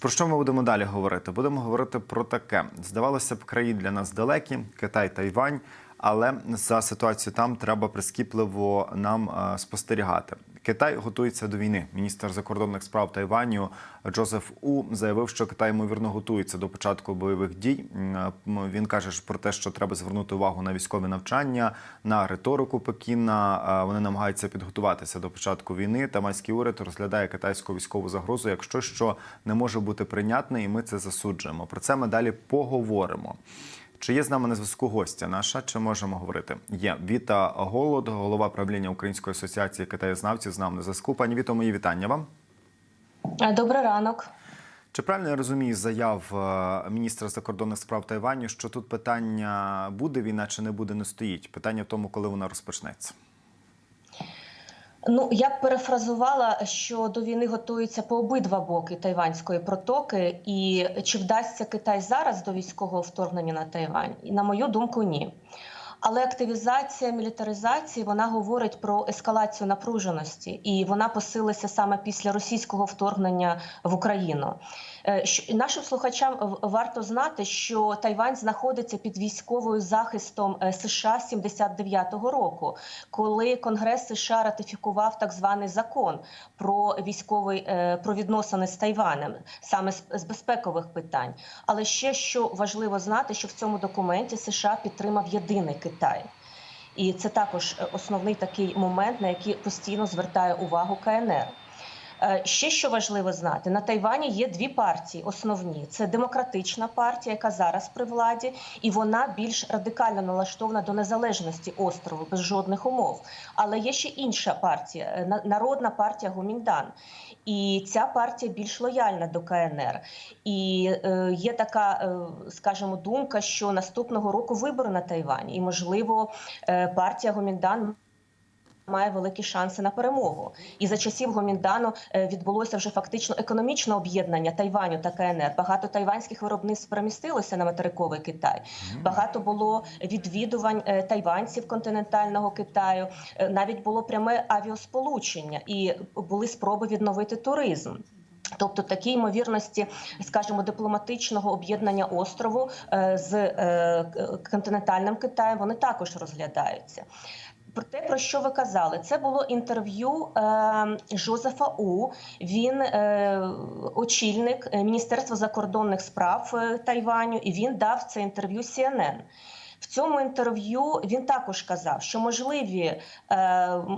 Про що ми будемо далі говорити? Будемо говорити про таке. Здавалося б, країни для нас далекі, Китай, Тайвань, але за ситуацію там треба прискіпливо нам спостерігати. Китай готується до війни. Міністр закордонних справ Тайваню Джозеф У заявив, що Китай ймовірно готується до початку бойових дій. Він каже про те, що треба звернути увагу на військові навчання, на риторику Пекіна. Вони намагаються підготуватися до початку війни. Таманський уряд розглядає китайську військову загрозу, якщо що не може бути прийнятне, і ми це засуджуємо. Про це ми далі поговоримо. Чи є з нами на зв'язку гостя наша? Чи можемо говорити? Є Віта Голод, голова правління Української асоціації китаєзнавців. З нами на зв'язку. Пані Віто, мої вітання вам. Добрий ранок. Чи правильно я розумію заяв е, міністра закордонних справ Тайваню, що тут питання буде війна чи не буде, не стоїть? Питання в тому, коли вона розпочнеться. Ну я б перефразувала, що до війни готуються по обидва боки тайванської протоки, і чи вдасться Китай зараз до військового вторгнення на Тайвань? І на мою думку, ні. Але активізація мілітаризації вона говорить про ескалацію напруженості, і вона посилиться саме після російського вторгнення в Україну. Е, Нашим слухачам варто знати, що Тайвань знаходиться під військовою захистом е, США з 79-го року, коли Конгрес США ратифікував так званий закон про військовий е, про відносини з Тайванем, саме з, безпекових питань. Але ще що важливо знати, що в цьому документі США підтримав єдиний Китай. І це також основний такий момент, на який постійно звертає увагу КНР. Е, Ще що важливо знати, на Тайвані є дві партії основні: це демократична партія, яка зараз при владі, і вона більш радикально налаштована до незалежності острову без жодних умов. Але є ще інша партія е, на- народна партія Гуміндан. І ця партія більш лояльна до КНР. І е, є така, е, скажімо, думка, що наступного року вибори на Тайвані, і можливо, е, партія Гоміндан має великі шанси на перемогу. І за часів Гоміндану е, відбулося вже фактично економічне об'єднання Тайваню та КНР. Багато тайванських виробництв перемістилося на материковий Китай. Багато було відвідувань е, тайванців континентального Китаю. Е, Навіть було пряме авіасполучення і були спроби відновити туризм. Тобто такі ймовірності, скажімо, дипломатичного об'єднання острову з континентальним Китаєм вони також розглядаються. Про те, про що ви казали, це було інтерв'ю е, Жозефа У. Він е, очільник е, Міністерства закордонних справ е, Тайваню, і він дав це інтерв'ю CNN. Цьому інтерв'ю він також казав, що можливі е,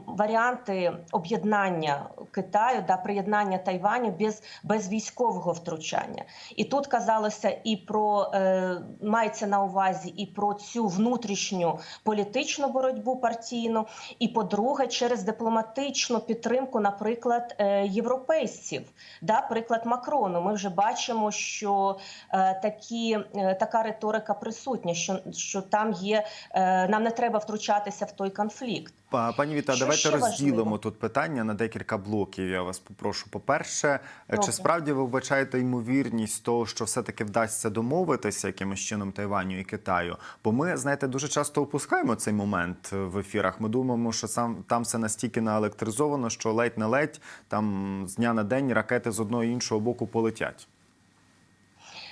варіанти об'єднання Китаю да приєднання Тайваню без, без військового втручання. І тут казалося і про е, мається на увазі і про цю внутрішню політичну боротьбу партійну, і по-друге, через дипломатичну підтримку, наприклад, е, європейців. Да, приклад Макрону. Ми вже бачимо, що е, такі, е, така риторика присутня, що, що там є, е, нам не треба втручатися в той конфлікт. Пані Віта, Що давайте розділимо важливо? тут питання на декілька блоків. Я вас попрошу. По-перше, е, Добре. чи справді ви вбачаєте ймовірність того, що все-таки вдасться домовитися якимось чином Тайваню і Китаю? Бо ми, знаєте, дуже часто опускаємо цей момент е, в ефірах. Ми думаємо, що сам там все настільки наелектризовано, що ледь не ледь там з дня на день ракети з одного і іншого боку полетять.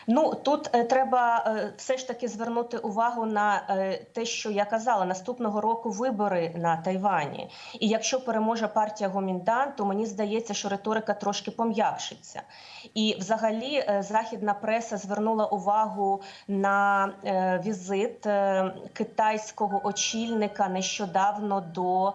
Ну тут е, треба е, все ж таки звернути увагу на е, те, що я казала, наступного року вибори на Тайвані. І якщо переможе партія Гоміндан, то мені здається, що риторика трошки пом'якшиться. І взагалі західна преса звернула увагу на візит китайського очільника нещодавно до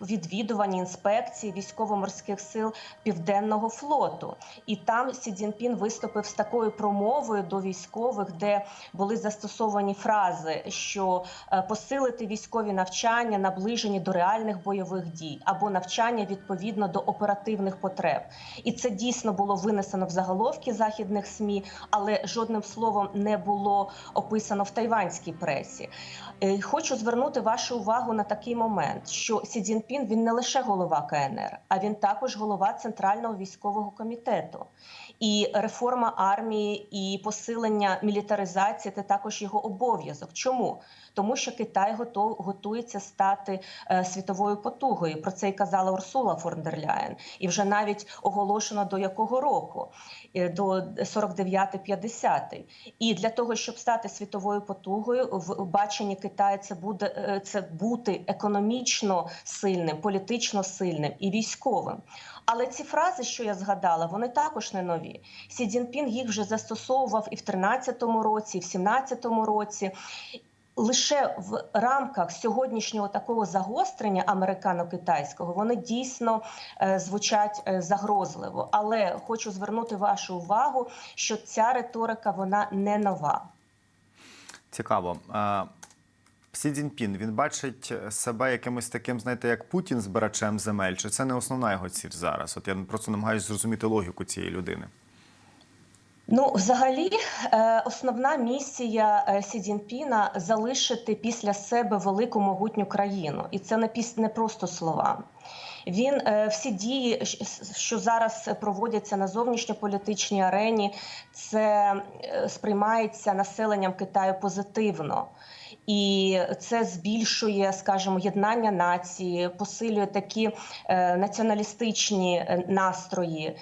відвідування інспекції військово-морських сил Південного флоту. І там Сі Цзіньпін виступив з такою промовою до військових, де були застосовані фрази, що е, посилити військові навчання, наближені до реальних бойових дій, або навчання відповідно до оперативних потреб. І це дійсно було винесено в заголовки західних СМІ, але жодним словом не було описано в тайванській пресі. Е, Хочу звернути вашу увагу на такий момент, що Сі Цзіньпін він не лише голова КНР, а він також голова Центрального військового комітету. І реформа армії і посилення мілітаризації це також його обов'язок. Чому? Тому що Китай готов готується стати е, світовою потугою. Про це й казала Урсула фон дер Ляєн. І вже навіть оголошено до якого року Е, до 49-50. І для того, щоб стати світовою потугою, в баченні Китаю це буде е, це бути економічно сильним, політично сильним і військовим. Але ці фрази, що я згадала, вони також не нові. Сі Цзіньпін їх вже застосовував і в 13-му році, і в 17-му році. Лише в рамках сьогоднішнього такого загострення американо-китайського вони дійсно е, звучать е, загрозливо. Але хочу звернути вашу увагу, що ця риторика вона не нова. Цікаво. Е, Сі Цзіньпін, він бачить себе якимось таким, знаєте, як Путін збирачем земель, чи це не основна його ціль зараз? От я просто намагаюся зрозуміти логіку цієї людини. Ну, взагалі, е, основна місія е, Сі Цзіньпіна залишити після себе велику могутню країну, і це не не просто слова. Він е, всі дії, що зараз проводяться на зовнішньополітичній арені, це сприймається населенням Китаю позитивно. І це збільшує, скажімо, єднання нації, посилює такі націоналістичні настрої.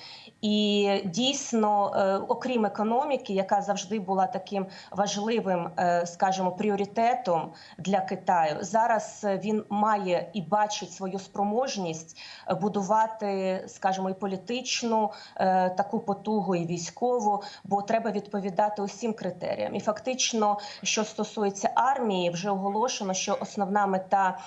І дійсно, е, окрім економіки, яка завжди була таким важливим, е, скажімо, пріоритетом для Китаю, зараз е, він має і бачить свою спроможність будувати, скажімо, і політичну таку потугу, і військову, бо треба відповідати усім критеріям. І фактично, що стосується армії, вже оголошено, що основна мета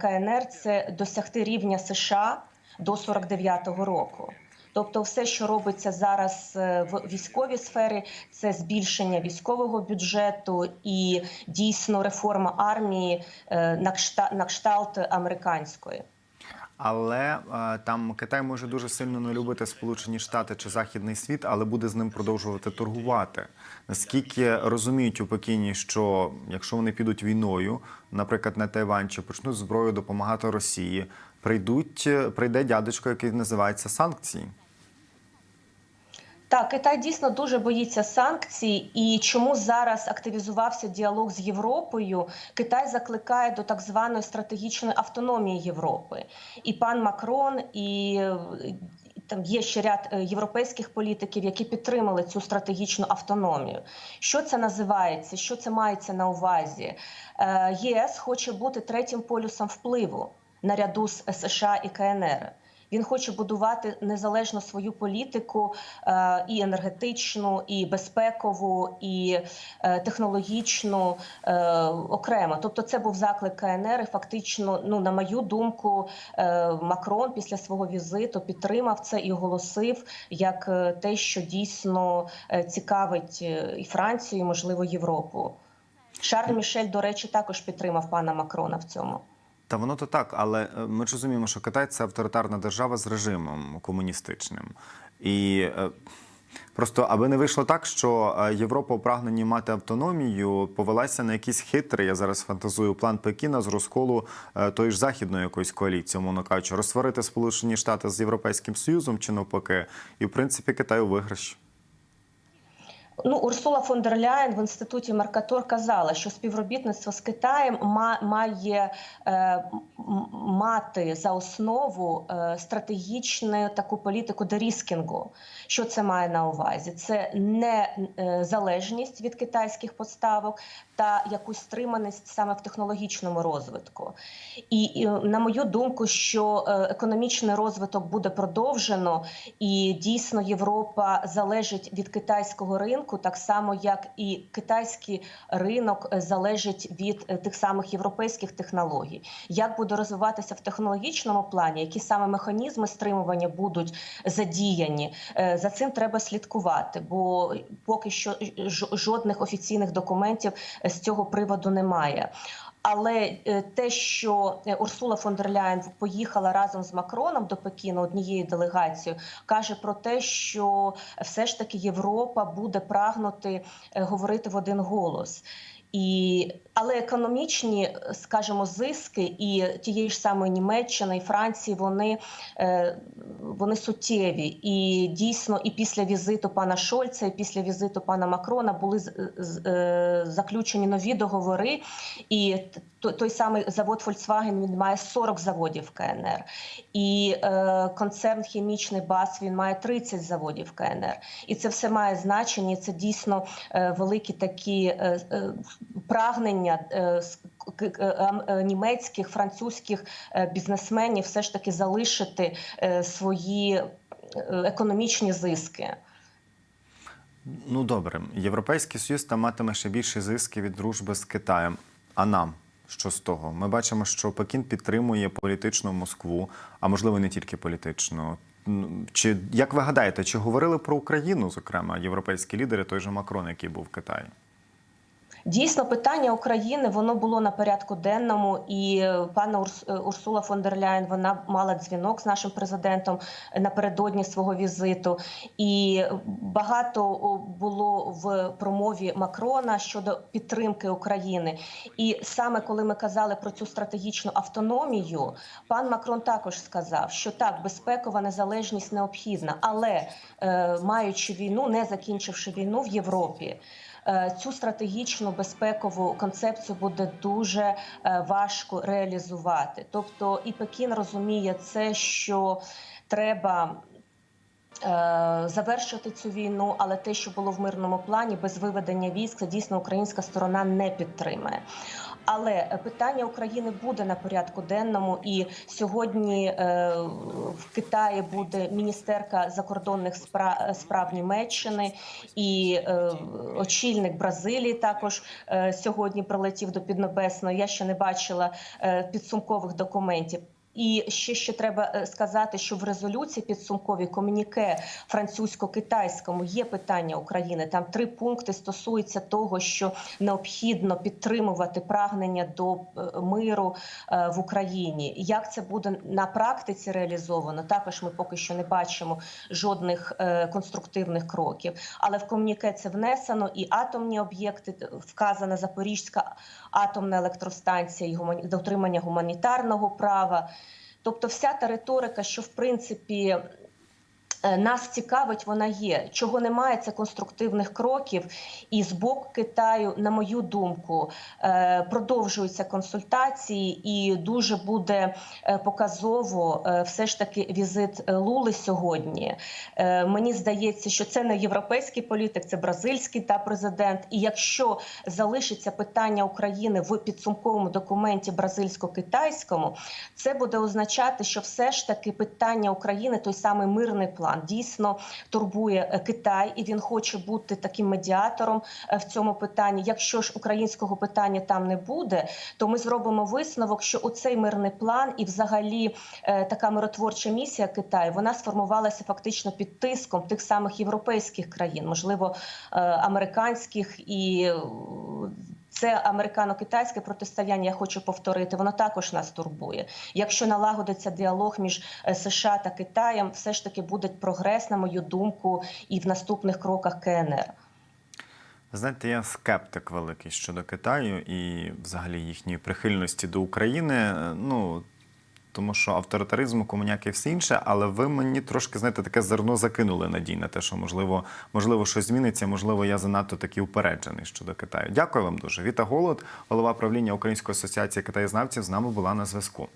КНР це досягти рівня США до 49-го року. Тобто, все, що робиться зараз е, в військовій сфері, це збільшення військового бюджету і дійсно реформа армії е, на кшталт, американської. Але е, там Китай може дуже сильно не любити Сполучені Штати чи Західний світ, але буде з ним продовжувати торгувати. Наскільки розуміють у Пекіні, що якщо вони підуть війною, наприклад, на Тайвань чи почнуть зброю допомагати Росії, прийдуть прийде дядечко, який називається санкції. Так, Китай дійсно дуже боїться санкцій, і чому зараз активізувався діалог з Європою? Китай закликає до так званої стратегічної автономії Європи. І пан Макрон, і е, там є ще ряд е, європейських політиків, які підтримали цю стратегічну автономію. Що це називається? Що це мається на увазі? Е, ЄС хоче бути третім полюсом впливу наряду з США і КНР. Він хоче будувати незалежно свою політику е, і енергетичну, і безпекову, і е, технологічну е, окремо. Тобто, це був заклик КНР. І фактично, ну на мою думку, Макрон після свого візиту підтримав це і оголосив як те, що дійсно цікавить і Францію, і можливо Європу. Шарль Мішель, до речі, також підтримав пана Макрона в цьому. Та воно то так, але е, ми ж розуміємо, що Китай це авторитарна держава з режимом комуністичним. І е, просто аби не вийшло так, що е, Європа у прагненні мати автономію повелася на якийсь хитрий, я зараз фантазую, план Пекіна з розколу тої ж західної якоїсь коаліції, мовно кажучи, розсварити Сполучені Штати з Європейським Союзом чи навпаки, і в принципі Китай у виграш. Ну, Урсула фон дер Ляєн в інституті Меркатор казала, що співробітництво з Китаєм ма- має е, мати за основу е, стратегічну таку політику деріскінгу. Що це має на увазі? Це не е, залежність від китайських поставок та якусь стриманість саме в технологічному розвитку. І, і на мою думку, що е, економічний розвиток буде продовжено, і дійсно Європа залежить від китайського ринку, так само як і китайський ринок е, залежить від е, тих самих європейських технологій. Як буде розвиватися в технологічному плані, які саме механізми стримування будуть задіяні, за цим треба слідкувати, бо поки що ж- жодних офіційних документів з цього приводу немає. Але е, те, що е, Урсула фон дер Ляєн поїхала разом з Макроном до Пекіну однією делегацією, каже про те, що все ж таки Європа буде прагнути е, говорити в один голос. І, але економічні, скажімо, зиски і тієї ж самої Німеччини і Франції вони, е, вони суттєві. І дійсно, і після візиту пана Шольца, і після візиту пана Макрона були е, заключені нові договори. І той самий завод Volkswagen він має 40 заводів КНР. І е, концерн хімічний БАС він має 30 заводів КНР. І це все має значення. Це дійсно великі такі прагнення е, е, е, німецьких, французьких бізнесменів все ж таки залишити свої економічні зиски. Ну добре, Європейський Союз там матиме ще більше зиски від дружби з Китаєм. А нам що з того? Ми бачимо, що Пекін підтримує політичну Москву, а можливо, не тільки політичну. Чи як ви гадаєте, чи говорили про Україну, зокрема, європейські лідери, той же Макрон, який був в Китаї? Дійсно, питання України воно було на порядку денному, і е, пана Урс, е, Урсула фон дер Ляєн вона мала дзвінок з нашим президентом напередодні свого візиту. І багато було в промові Макрона щодо підтримки України. І саме коли ми казали про цю стратегічну автономію, пан Макрон також сказав, що так, безпекова незалежність необхідна, але е, маючи війну, не закінчивши війну в Європі. Е, Цю стратегічну безпекову концепцію буде дуже е, важко реалізувати. Тобто, і Пекін розуміє це, що треба. е, Завершити цю війну, але те, що було в мирному плані, без виведення військ, це дійсно українська сторона не підтримає. Але е, питання України буде на порядку денному, і сьогодні е, в Китаї буде міністерка закордонних справ справ Німеччини і е, очільник Бразилії також сьогодні прилетів до Піднебесної. Я ще не бачила підсумкових документів. І ще що треба е, сказати, що в резолюції підсумковій комуніке французько-китайському є питання України. Там три пункти стосуються того, що необхідно підтримувати прагнення до е, миру е, в Україні. Як це буде на практиці реалізовано? Також ми поки що не бачимо жодних конструктивних кроків. Але в комуніке це внесено і атомні об'єкти вказана Запорізька атомна електростанція і дотримання гуманітарного права. Тобто, вся та риторика, що в принципі. Е, Нас цікавить, вона є. Чого немає, це конструктивних кроків. І з боку Китаю, на мою думку, е, продовжуються консультації, і дуже буде е, показово все ж таки візит Лули сьогодні. Мені здається, що це не європейський політик, це бразильський та президент. І якщо залишиться питання України в підсумковому документі бразильсько-китайському, це буде означати, що все ж таки питання України, той самий мирний план, дійсно турбує е, Китай, і він хоче бути таким медіатором е, в цьому питанні. Якщо ж українського питання там не буде, то ми зробимо висновок, що оцей мирний план і, взагалі, е, така миротворча місія Китаю вона сформувалася фактично під тиском тих самих європейських країн, можливо, американських і. Це американо-китайське протистояння. Я хочу повторити. Воно також нас турбує. Якщо налагодиться діалог між е, США та Китаєм, все ж таки буде прогрес, на мою думку, і в наступних кроках КНР. Знаєте, я скептик великий щодо Китаю і взагалі їхньої прихильності до України. Е, Ну тому що авторитаризм, комуняк і все інше, але ви мені трошки знаєте таке зерно закинули надій на те, що можливо, можливо, щось зміниться. Можливо, я занадто такий упереджений щодо Китаю. Дякую вам дуже. Віта Голод, голова правління Української асоціації китаєзнавців, з нами була на зв'язку.